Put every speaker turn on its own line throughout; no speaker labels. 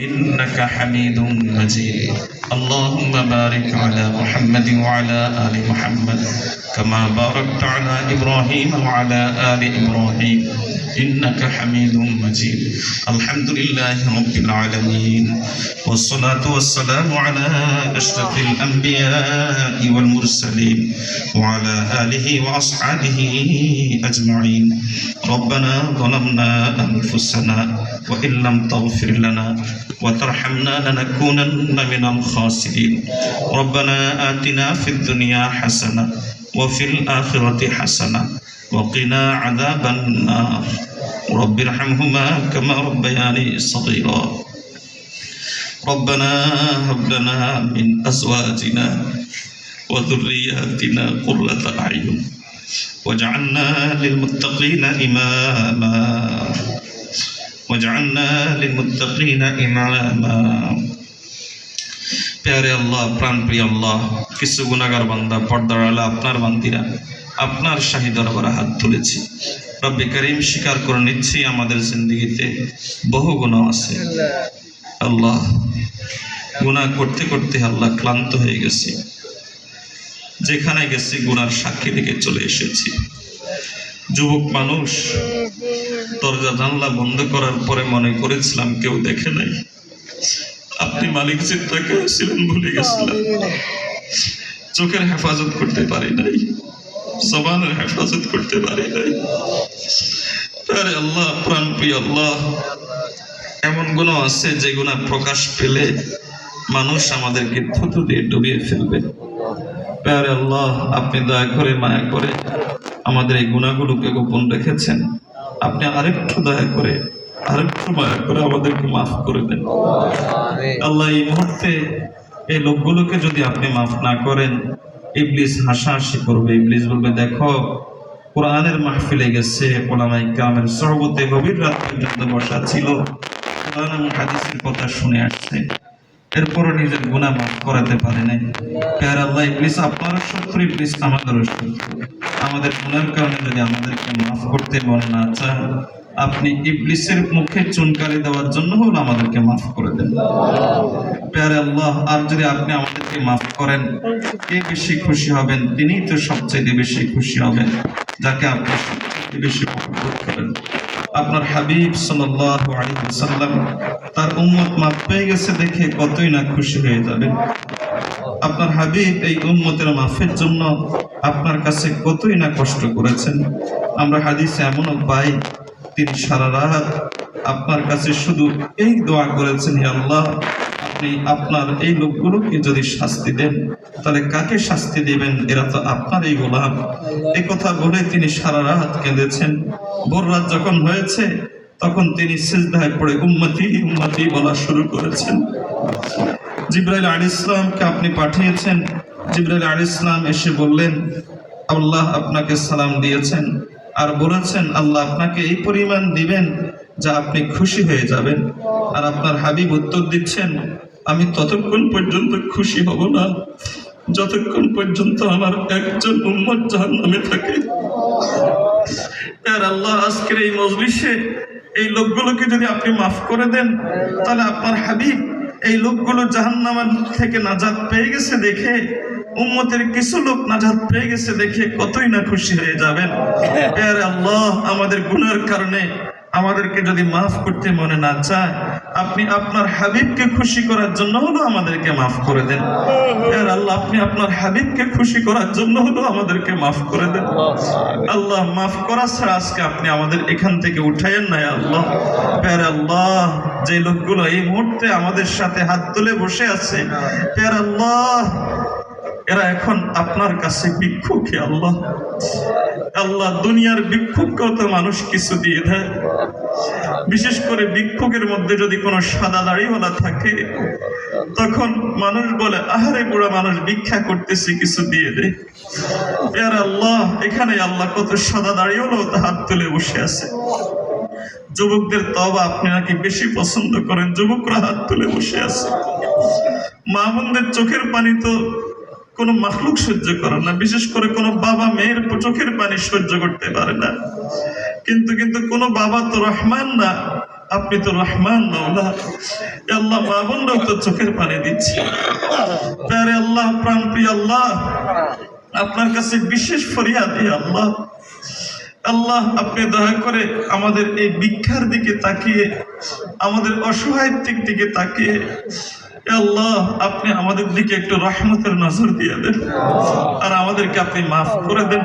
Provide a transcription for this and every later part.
إنك حميد مجيد. اللهم بارك على محمد وعلى آل محمد كما باركت على إبراهيم وعلى آل إبراهيم إنك حميد مجيد. الحمد لله رب العالمين والصلاة والسلام على أشرف الأنبياء والمرسلين وعلى آله وأصحابه أجمعين. ربنا ظلمنا أنفسنا وإن لم تغفر لنا وترحمنا لنكونن من الخاسرين. ربنا آتنا في الدنيا حسنة وفي الآخرة حسنة وقنا عذاب النار. رب ارحمهما كما ربياني صغيرا. ربنا هب لنا من أزواجنا وذرياتنا قرة أعين واجعلنا للمتقين إماما. واجعلنا للمتقين إماما প্যারে আল্লাহ প্রাণ প্রিয় আল্লাহ কিছু গুণাগার বান্দা পর্দার আলা আপনার বান্দিরা আপনার শাহী দরবারে হাত তুলেছি রব্বে করিম স্বীকার করে নিচ্ছি আমাদের জিন্দগিতে বহু গুণা আছে আল্লাহ গুণা করতে করতে আল্লাহ ক্লান্ত হয়ে গেছি যেখানে গেছি গুনার সাক্ষী রেখে চলে এসেছি যুবক মানুষ দরজা জানলা বন্ধ করার পরে মনে করেছিলাম কেউ দেখে নাই। আপনি মালিক চিত্তাকে ছিলেন ভুলে গেছিলাম। চোখের হেফাজত করতে পারি নাই জবানের হেফাজত করতে পারি নাই। আরে আল্লাহ প্রাণ প্রিয় আল্লাহ এমন গুণ আছে যে গুণা প্রকাশ পেলে মানুষ আমাদেরকে থুতু দিয়ে ডুবিয়ে ফেলবে। প্যারে আল্লাহ আপনি দয়া করে মায়া করে আমাদের এই গুণাগুলোকে গোপন রেখেছেন। আপনি আরেকটু দয়া করে আরেকটু মায়া করে আমাদেরকে মাফ করে দেন। আল্লাহ এই মুহূর্তে এই লোকগুলোকে যদি আপনি মাফ না করেন ইবলিস হাসাহাসি করবে। ইবলিস বলবে দেখো কোরআনের মাহফিলে গেছে ওলামাই কামের সহবতে গভীর রাত পর্যন্ত বসা ছিল। কোরআন এবং হাদিসের কথা শুনে আসছে। এরপরও নিজের গুণা মাফ করাতে পারে নাই। প্যার আল্লাহ ইবলিস আপনারও শত্রু ইবলিস আমাদেরও শত্রু। আমাদের কারণে যদি আমাদেরকে মাফ করতে মন না চান, আপনি ইবলিসের মুখে চুনকালি দেওয়ার জন্য হল আমাদেরকে মাফ করে দেন। প্যারে আল্লাহ, আর যদি আপনি আমাদেরকে মাফ করেন, কে বেশি খুশি হবেন? তিনিই তো সবচেয়ে বেশি খুশি হবেন, যাকে আপনি সবচেয়ে বেশি মহব্বত করেন। আপনার হাবিব সাল্লাল্লাহু আলাইহি ওয়াসাল্লাম তার উম্মত মাফ পেয়ে গেছে দেখে কতই না খুশি হয়ে যাবেন। আপনার হাবিব এই উম্মতের মাফের জন্য আপনার কাছে কতই না কষ্ট করেছেন? আমরা হাদিসে এমনও পাই, তিনি সারা রাত আপনার কাছে শুধু এই দোয়া করেছেন আল্লাহ, আপনি আপনার এই লোকগুলোকে যদি শাস্তি দেন, তাহলে কাকে শাস্তি দেবেন? এরা তো আপনার এই গোলাম। এই কথা বলে তিনি সারা রাত কেঁদেছেন। ভোর রাত যখন হয়েছে, তখন তিনি সিজদায় পড়ে উম্মতি উম্মতি বলা শুরু করেছেন। জিব্রাইল আলী ইসলামকে আপনি পাঠিয়েছেন। জিব্রাইল আলী ইসলাম এসে বললেন, আল্লাহ আপনাকে সালাম দিয়েছেন আর বলেছেন, আল্লাহ আপনাকে এই পরিমাণ দিবেন যা আপনি খুশি হয়ে যাবেন। আর আপনার হাবিব উত্তর দিচ্ছেন, আমি ততক্ষণ পর্যন্ত খুশি হব না। যতক্ষণ পর্যন্ত আমার একজন উম্মত জাহান নামে থাকে। আর আল্লাহ, আজকের এই মজলিসে এই লোকগুলোকে যদি আপনি মাফ করে দেন, তাহলে আপনার হাবিব এই লোকগুলো জাহান্নামের থেকে নাজাদ পেয়ে গেছে দেখে উম্মতের কিছু লোক নাজাদ পেয়ে গেছে দেখে কতই না খুশি হয়ে যাবেন। আল্লাহ আমাদের গুনার কারণে আমাদেরকে যদি মাফ করতে মনে না চায়, আপনি আপনার হাবিবকে খুশি করার জন্য হলো আমাদেরকে মাফ করে দেন। আল্লাহ, আপনি আপনার হাবিবকে খুশি করার জন্য হলো আমাদেরকে মাফ করে দেন। আল্লাহ, মাফ করা ছাড়া আজকে আপনি আমাদের এখান থেকে উঠাইয়েন নাই আল্লাহ। প্যার আল্লাহ, যে লোকগুলো এই মুহূর্তে আমাদের সাথে হাত তুলে বসে আছে, প্যার আল্লাহ এরা এখন আপনার কাছে ভিক্ষুকে আল্লাহ। আল্লাহ দুনিয়ার ভিক্ষুককেও তো মানুষ কিছু দিয়ে দেয়। বিশেষ করে ভিক্ষুকের মধ্যে যদি কোনো সাদা দাড়িওয়ালা থাকে, তখন মানুষ বলে, আহারে বুড়া মানুষ, ভিক্ষা করতেছে, কিছু দিয়ে দে। আর আল্লাহ, এখানে আল্লাহ কত সাদা দাড়িওয়ালাও তো হাত তুলে বসে আছে। যুবকদের তবা আপনি নাকি বেশি পছন্দ করেন? যুবকরা হাত তুলে বসে আছে। মা চোখের পানি তো কোনো মাখলুক সহ্য করে না, বিশেষ করে কোনো বাবা মেয়ের চোখের পানি সহ্য করতে পারে না। কিন্তু কিন্তু কোনো বাবা তো রহমান না, আপনি তো রহমান মাওলা। আল্লাহ মা বোনরাও তো চোখের পানি দিচ্ছে। প্যারে আল্লাহ, প্রাণ প্রিয় আল্লাহ, আপনার কাছে বিশেষ ফরিয়াদ আল্লাহ। আল্লাহ, আপনি দয়া করে আমাদের এই ভিক্ষার দিকে তাকিয়ে, আমাদের অসহায় দিক দিকে তাকিয়ে আল্লাহ, আপনি আমাদের দিকে একটু রহমতের নজর দিয়ে দেন। আর আমাদেরকে আপনি মাফ করে দেন।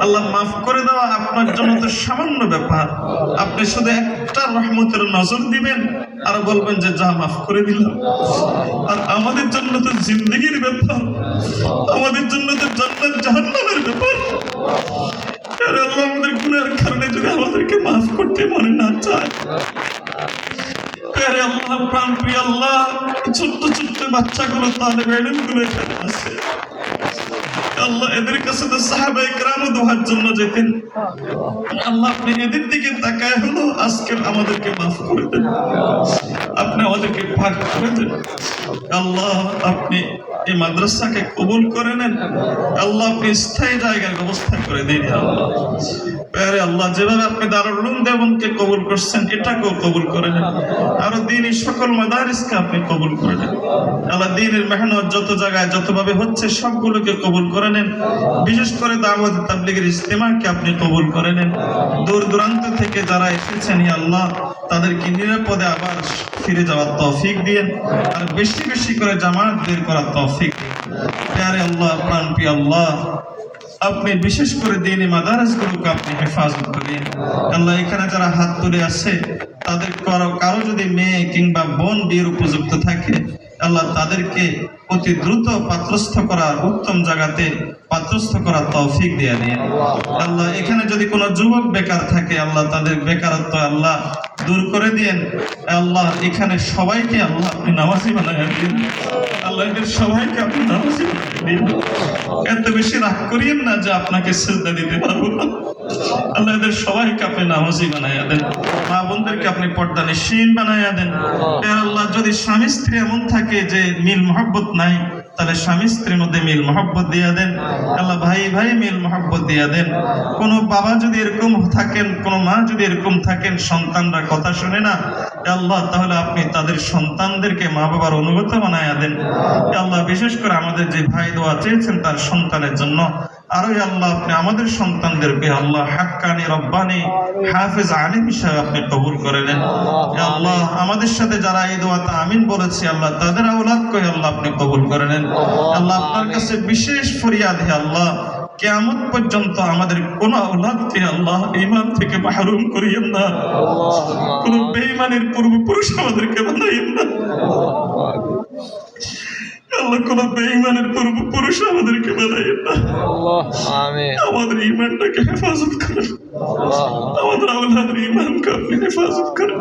আল্লাহ, মাফ করে দেওয়া আপনার জন্য তো সামান্য ব্যাপার। আপনি শুধু একটা রহমতের নজর দিবেন আর বলবেন যে, যা মাফ করে দিলাম। আর আমাদের জন্য তো জিন্দগির ব্যাপার। আমাদের জন্য তো জান্নাত জাহান্নামের ব্যাপার। আল্লাহ, আমাদের গুনার কারণে যদি আমাদেরকে মাফ করতে মনে না চায় ছোট্ট ছোট্ট বাচ্চাগুলো তাহলে ম্যাডামগুলো এখানে আছে আল্লাহ এদের কাছে তো সাহাবা ইকরামও দোহার জন্য যেতেন। আল্লাহ আপনি এদের দিকে তাকায় হলো আজকে আমাদেরকে মাফ করে দেন। আপনি আমাদেরকে ভাগ করে দেন। আল্লাহ আপনি এই মাদ্রাসাকে কবুল করে নেন। আল্লাহ আপনি স্থায়ী জায়গার ব্যবস্থা করে দিন। আল্লাহ আল্লাহ, যেভাবে আপনি দারুল উলুম দেবনকে কবুল করছেন, এটাকেও কবুল করে নেন। আরও দিনই সকল মাদারিসকে আপনি কবুল করে নেন। আল্লাহ দিনের মেহনত যত জায়গায় যতভাবে হচ্ছে, সবগুলোকে কবুল করে নেন। বিশেষ করে দাওয়াত তাবলিগের ইস্তেমাকে আপনি কবুল করে নেন। দূর দূরান্ত থেকে যারা এসেছেন আল্লাহ, তাদেরকে নিরাপদে আবার ফিরে যাওয়ার তৌফিক দিয়েন। আর বেশি বেশি করে জামাত বের করার তৌফিক প্যারে আল্লাহ, প্রাণ আল্লাহ আপনি বিশেষ করে দিনই মাদারাসগুলোকে আপনি হেফাজত করেন। আল্লাহ এখানে যারা হাত তুলে আছে, তাদের কারও কারও যদি মেয়ে কিংবা বোন বিয়ের উপযুক্ত থাকে আল্লাহ তাদেরকে অতি দ্রুত পাত্রস্থ করার উত্তম জায়গাতে পাত্রস্থ করার তৌফিক দিয়ে দিন। আল্লাহ, এখানে যদি কোনো যুবক বেকার থাকে, আল্লাহ তাদের বেকারত্ব আল্লাহ দূর করে দিয়েন। আল্লাহ, এখানে সবাইকে আল্লাহ আপনি নামাজি বানায় দিন আল্লাহ, এদের সবাইকে আপনি নামাজি বানায় দিন এত বেশি রাগ করিয়েন না যে আপনাকে শ্রদ্ধা দিতে পারব আল্লাহ, এদের সবাইকে আপনি নামাজি বানাইয়া দেন। মা বোনদেরকে আপনি পর্দা নিশীন বানাইয়া দেন। যদি স্বামী স্ত্রী এমন থাকে যে মিল মহব্বত নাই, তাহলে স্বামী স্ত্রীর মধ্যে মিল মহব্বত দিয়া দেন। আল্লাহ ভাই ভাই, মিল মহব্বত দিয়া দেন। কোনো বাবা যদি এরকম থাকেন, কোনো মা যদি এরকম থাকেন, সন্তানরা কথা শুনে না আল্লাহ, তাহলে আপনি তাদের সন্তানদেরকে মা বাবার অনুগত বানাইয়া দেন। আল্লাহ, বিশেষ করে আমাদের যে ভাই দোয়া চেয়েছেন তার সন্তানের জন্য আরও আল্লাহ আপনি আমাদের সন্তানদেরকে আল্লাহ হাক্কানি রব্বানি হাফেজ আলিম হিসাবে আপনি কবুল করে নেন। আল্লাহ। আমাদের সাথে যারা এই দোয়াতে আমিন বলেছে আল্লাহ তাদের আওলাদকে আল্লাহ আপনি কবুল করে নেন। আল্লাহ। আপনার কাছে বিশেষ ফরিয়াদ হে আল্লাহ কেয়ামত পর্যন্ত আমাদের কোন আওলাদকে আল্লাহ ইমান থেকে মাহরুম করিয়েন না। কোন বেঈমানের পূর্বপুরুষ আমাদেরকে বানাইয়েন না। আল্লাহ কোন বেঈমানের পূর্বপুরুষ আমাদেরকে বানাইয়েন না।
Allah amin
আমাদের হেফাজত করেন।
Allah
আমাদের আওলাদের আপনি হেফাজত করেন।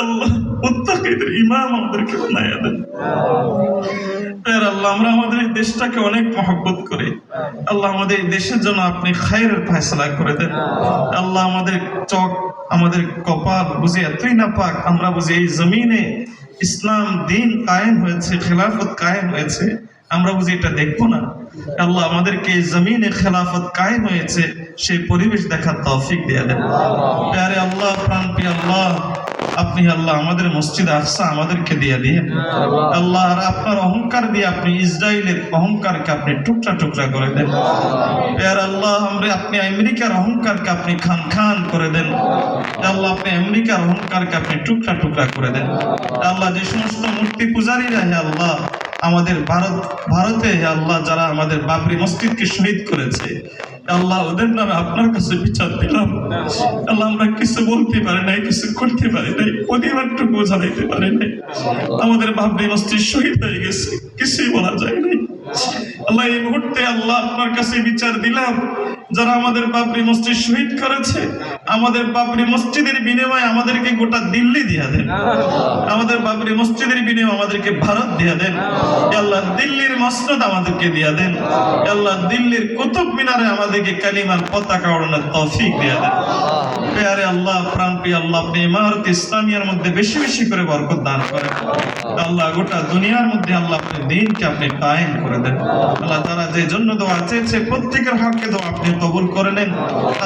আল্লাহ মুত্তাকিদের ইমাম আমাদেরকে বানাইয়া দেন। আল্লাহ আমরা আমাদের এই দেশটাকে অনেক মহব্বত করি। আল্লাহ আমাদের এই দেশের জন্য আপনি খায়ের ফয়সলা করে দেন। আল্লাহ আমাদের চোখ আমাদের কপাল বুঝি এতই না পাক আমরা বুঝি এই জমিনে ইসলাম দিন কায়েম হয়েছে খেলাফত কায়েম হয়েছে আমরা বুঝি এটা দেখব না। আল্লাহ আমাদেরকে জমিনে খেলাফত কায়েম হয়েছে সেই পরিবেশ দেখার তফিক দিয়ে দেন। আল্লাহ প্রাণ আল্লাহ আপনি আল্লাহ আমাদের মসজিদ আকসা আমাদেরকে দিয়ে দিয়ে আল্লাহ আর আপনার অহংকার দিয়ে আপনি ইসরায়েলের অহংকারকে আপনি টুকরা টুকরা করে দেন। আর আল্লাহ আমরা আপনি আমেরিকার অহংকারকে আপনি খান খান করে দেন। আল্লাহ আপনি আমেরিকার অহংকারকে আপনি টুকরা টুকরা করে দেন। আল্লাহ যে সমস্ত মূর্তি পূজারী হে আল্লাহ আমাদের ভারত, ভারতে আল্লাহ যারা আমাদের বাবরি মসজিদকে শহীদ করেছে আল্লাহ ওদের নামে আপনার কাছে বিচার দিলাম। আল্লাহ আমরা কিছু বলতে পারি নাই, কিছু করতে পারি নাই, পরিবারটুকু জানাইতে পারি নাই। আমাদের বাবরি মসজিদ শহীদ হয়ে গেছে, কিছুই বলা যায় নাই। আল্লাহ, এই মুহূর্তে আল্লাহ আপনার কাছে বিচার দিলাম, যারা আমাদের বাবরি মসজিদ শহীদ করেছে আমাদের বাবরি মসজিদের বিনিময়ে আমাদেরকে গোটা দিল্লি দিয়া দেন। আমাদের বাবরি মসজিদের বিনিময়ে আমাদেরকে ভারত দিয়া দেন। আল্লাহ দিল্লির মসনদ আমাদেরকে দিয়া দেন। আল্লাহ দিল্লির কুতুব মিনারে আমাদেরকে কালিমার পতাকা ওড়ানোর তৌফিক দিয়া দেন। পেয়ারে আল্লাহ, প্রাণ প্রিয় আল্লাহ, আপনি ইমারত ইসলামিয়ার মধ্যে বেশি বেশি করে বরকত দান করেন। আল্লাহ, গোটা দুনিয়ার মধ্যে আল্লাহ আপনি দিনকে আপনি কায়েম করে দেন। আল্লাহ তারা যে জন্য দোয়া চেয়েছে, প্রত্যেকের হাতকে দোয়া আপনি কবুল করে নেন।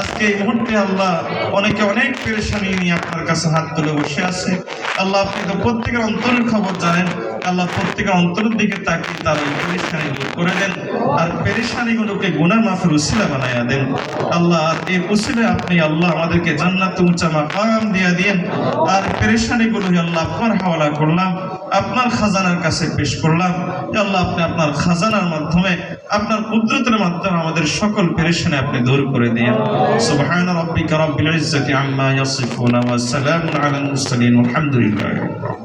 আজকে এই মুহূর্তে আল্লাহ অনেকে অনেক পেরেশানি নিয়ে আপনার কাছে হাত তুলে বসে আছে। আল্লাহ আপনি তো প্রত্যেকের অন্তরের খবর জানেন। আল্লাহ প্রত্যেকের অন্তরের দিকে তাকিয়ে পেরেশানি দূর করে দেন। আর পেরেশানিগুলোকে গুনাহ মাফের উসিলা বানাইয়া দেন। আল্লাহ, আর এই উসিলে আপনি আল্লাহ আমাদেরকে জান্নাত উঁচা মাকাম দিয়ে দিয়েন। আর পেরেশানিগুলো আল্লাহ, আপনার হাওয়ালা করলাম, আপনার খাজানার কাছে পেশ করলাম। আল্লাহ, আপনি আপনার খাজানার মাধ্যমে, আপনার কুদরতের মাধ্যমে আমাদের সকল পেরেশানি আপনি দূর করে দিয়েন। সুবহান রাব্বিকা রাব্বিল ইজ্জাতি আম্মা ইয়াসিফুন ওয়া সালামুন আলাল মুরসালিন। আলামিন